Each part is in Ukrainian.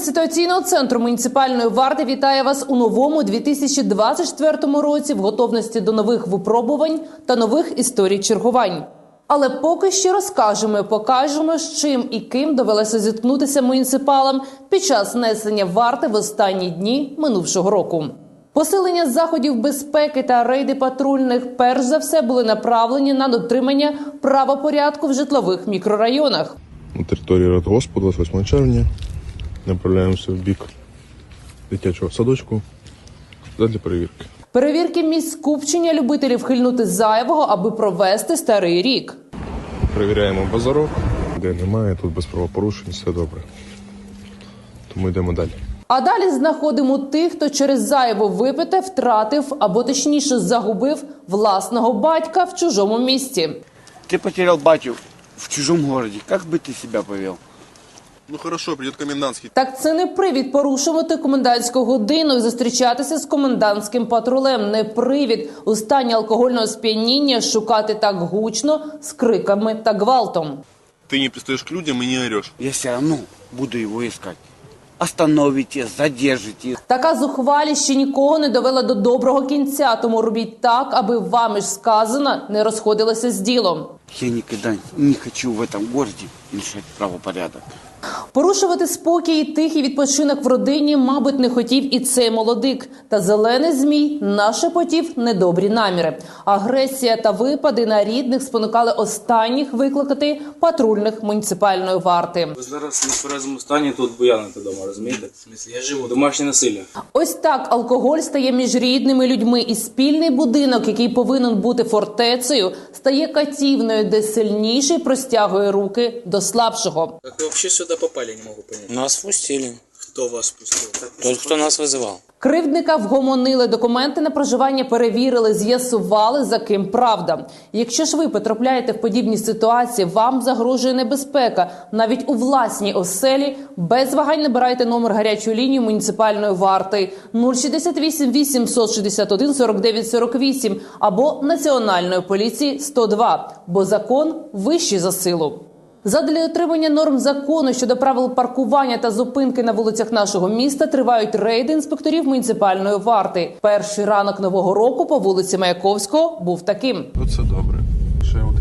ситуаційного центру муніципальної варти вітає вас у новому 2024 році в готовності до нових випробувань та нових історій чергувань. Але поки що розкажемо і покажемо, з чим і ким довелося зіткнутися муніципалам під час несення варти в останні дні минувшого року. Посилення заходів безпеки та рейди патрульних перш за все були направлені на дотримання правопорядку в житлових мікрорайонах. на території Радгоспу 28 червня Направляємося в бік дитячого садочку для перевірки. Перевірки місць скупчення любителів хильнути зайвого, аби провести старий рік. Перевіряємо базарок, де немає, тут без правопорушень, все добре. Тому йдемо далі. А далі знаходимо тих, хто через зайво випите втратив або точніше загубив власного батька в чужому місті. Ты потерял батю в чужом городе. Как бы ты себя повел? Ну хорошо, прийде комендантський. Так це не привід порушувати комендантську годину і зустрічатися з комендантським патрулем. Не привід у стані алкогольного сп'яніння шукати так гучно з криками та гвалтом. Ти не пристаєш к людям і не ореш. Я все равно буду его искать. Остановите, задержите. Така зухвалість ще нікого не довела до доброго кінця. Тому робіть так, аби вами ж сказано не розходилося з ділом. Я никогда не хочу в этом городе мешать правопорядок. Порушувати спокій і тихий відпочинок в родині, мабуть, не хотів і цей молодик. Та зелений змій нашепотів недобрі наміри. Агресія та випади на рідних спонукали останніх викликати патрульних муніципальної варти. Зараз в нетверезому стані тут буяните вдома, розумієте? Я живу. Домашнє насилля. Ось так алкоголь стає між рідними людьми, і спільний будинок, який повинен бути фортецею, стає катівною, де сильніший простягує руки до слабшого. Вы вообще сюда попали, не могу понять. Нас впустили. Кто вас пустил? Тот, кто нас вызывал. Кривдника вгомонили документи на проживання, перевірили, з'ясували за ким правда. Якщо ж ви потрапляєте в подібні ситуації, вам загрожує небезпека навіть у власній оселі. Без вагань набирайте номер гарячої лінії муніципальної варти 068 861 49 48 або національної поліції 102, бо закон вищий за силу. Задля отримання норм закону щодо правил паркування та зупинки на вулицях нашого міста тривають рейди інспекторів муніципальної варти. Перший ранок нового року по вулиці Маяковського був таким. Це добре. Ще правопорушник.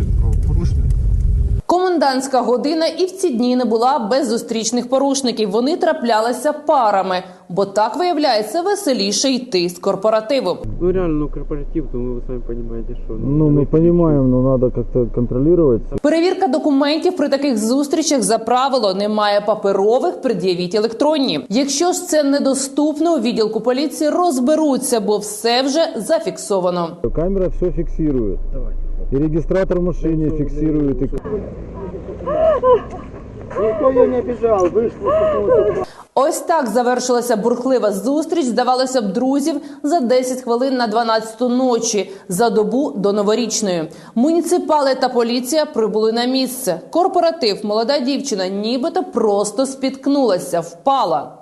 Комендантська година і в ці дні не була без зустрічних порушників. Вони траплялися парами, бо так виявляється веселіше йти з корпоративу. Ну реально, ну корпоратив, то вы сами понимаете, что... Ну, мы понимаем, но надо как-то контролировать. Перевірка документів при таких зустрічах за правило немає паперових, пред'явіть електронні. Якщо ж це недоступно, у відділку поліції розберуться, бо все вже зафіксовано. Камера все фиксирует. И регистратор в машине фиксирует. И... Ось так завершилася бурхлива зустріч. Здавалося б, друзів за 10 хвилин на 12 ночі за добу до новорічної. Муніципали та поліція прибули на місце. Корпоратив, молода дівчина, нібито просто спіткнулася, впала.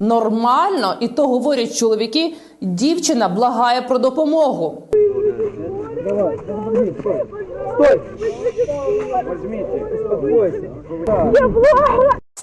Нормально, і то говорять чоловіки. Дівчина благає про допомогу.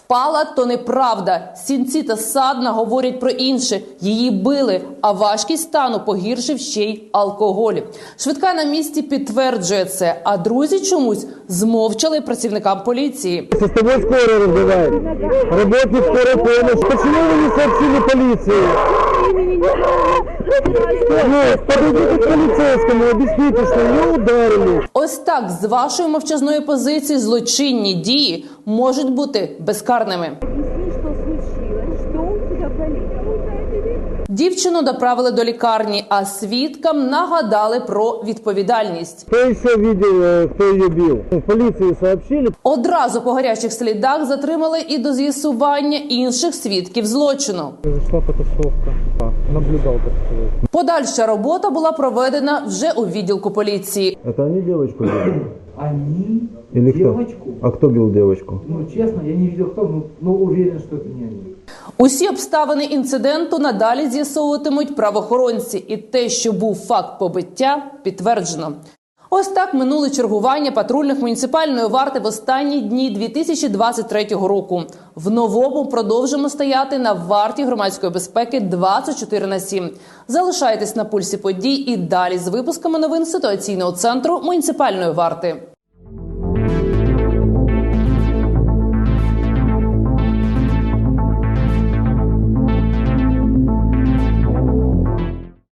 Впала то неправда. Сінці та садна говорять про інше. Її били, а важкість стану погіршив ще й алкоголь. Швидка на місці підтверджує це. А друзі чомусь змовчали працівникам поліції. С тобой скоро разговаривает. Работник скорой помощи. Почему вы не сообщили? Ну, подойдите к объясните, что ее ударили. Ось так з вашої мовчазної позиції злочинні дії можуть бути безкарними. Объясни, что случилось, что у тебя болит. Дівчину доправили до лікарні, а свідкам нагадали про відповідальність. Кто еще видел, э, кто ее бил? В полиции сообщили. Одразу по гарячих слідах затримали і до з'ясування інших свідків злочину. Зашла потасовка. Наблюдал, так сказать. Подальша робота була проведена вже у відділку поліції. Это они девочку били? Они, Или кто? девочку, А кто бил девочку? ну честно, я не видел кто, но, но уверен, что это не они. Усі обставини інциденту надалі з'ясовуватимуть правоохоронці, і те, що був факт побиття, підтверджено. Ось так минули чергування патрульних муніципальної варти в останні дні 2023 року. В новому продовжимо стояти на варті громадської безпеки 24 на 7. Залишайтесь на пульсі подій і далі з випусками новин ситуаційного центру муніципальної варти.